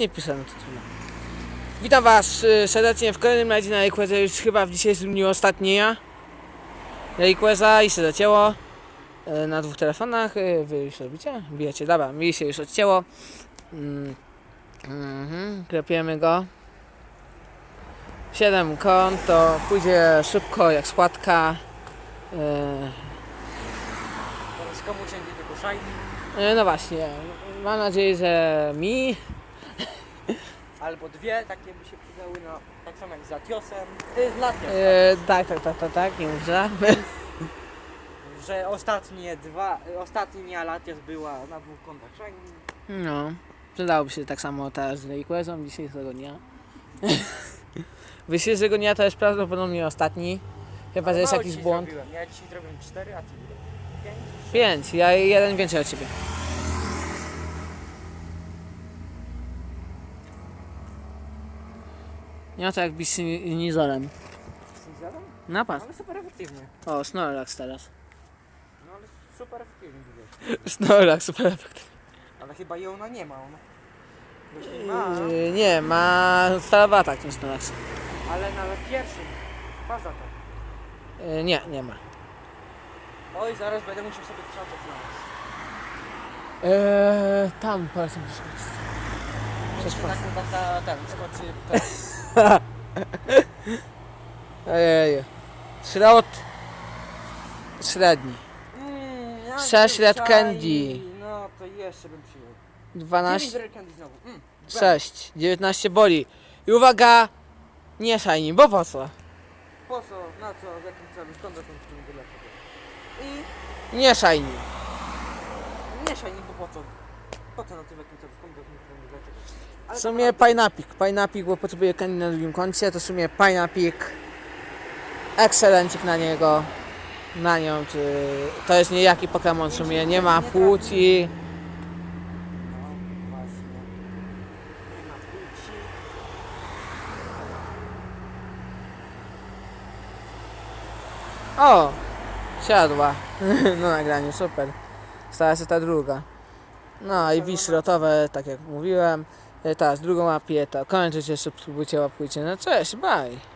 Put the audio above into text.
Nie to trudno. Witam Was y, serdecznie w kolejnym razie na Requeza, już chyba w dzisiejszym dniu ostatnia. Requeza i się zacięło. Y, Na dwóch telefonach. y, Wy już robicie? Bijecie, dobra, mi się już odcięło. Mm, Mhm, klepiemy go. 7 kont, to pójdzie szybko jak składka. Y, komu y, No właśnie, mam nadzieję, że mi Albo dwie, takie by się przydały, no tak samo jak z Latiosem. To jest Latios, E, tak, tak, tak, tak, tak, nie źle. że ostatnie dwa, ostatnia Latios była na dwóch kontach shiny. No, przydałoby się tak samo teraz z Rayquazem dzisiejszego dnia. Dzisiejszego dnia to jest prawdopodobnie ostatni. Chyba, że jest Mało jakiś dzisiaj błąd. Zrobiłem. Ja dzisiaj zrobiłem cztery, a ty pięć. Pięć, ja jeden więcej od ciebie. Nie ma to jak. Z tym zjadam? Napad. Ale super efektywnie. O, Snorlax teraz. No ale super efektywnie wiesz. Snorlax, super efekt. Ale chyba i ona nie ma, ona. Jeśli ma, Yy, nie, ma ten Snorlax. ale nawet pierwszy. Faza tak. Yy, nie, nie ma. Oj, zaraz będę musiał sobie trzymać znaleźć. Eee, tam polecam przeskoczyć. Przez Tak, pas. tak, za ten, skoczy Ojej. Środ. Średni. Mm, ja Sześć red candy. No to jeszcze bym przyjął. 12. 9 red candy znowu. Mm, 6. 19 boli. I uwaga! Nie shiny, bo po co? Po co, na co, w jakim celu, skąd w tym? I Nie shiny. nie shiny, bo po co? Po co na tym w jakim celu, skąd to w tym dlaczego? W Ale sumie Pineapik. Pineapik, bo potrzebuję kandy na drugim koncie, to w sumie Pineapik. Ekscelencik na niego. Na nią, czy... To jest niejaki Pokémon w sumie, nie ma płci. No właśnie. Nie ma płci. O! Siadła. No nagraniu, super. Stała się ta druga. No i wisz lotowe, tak jak mówiłem. E, Teraz drugą łapię, to kończycie, subskrybujcie, łapkujcie. No cześć, bye.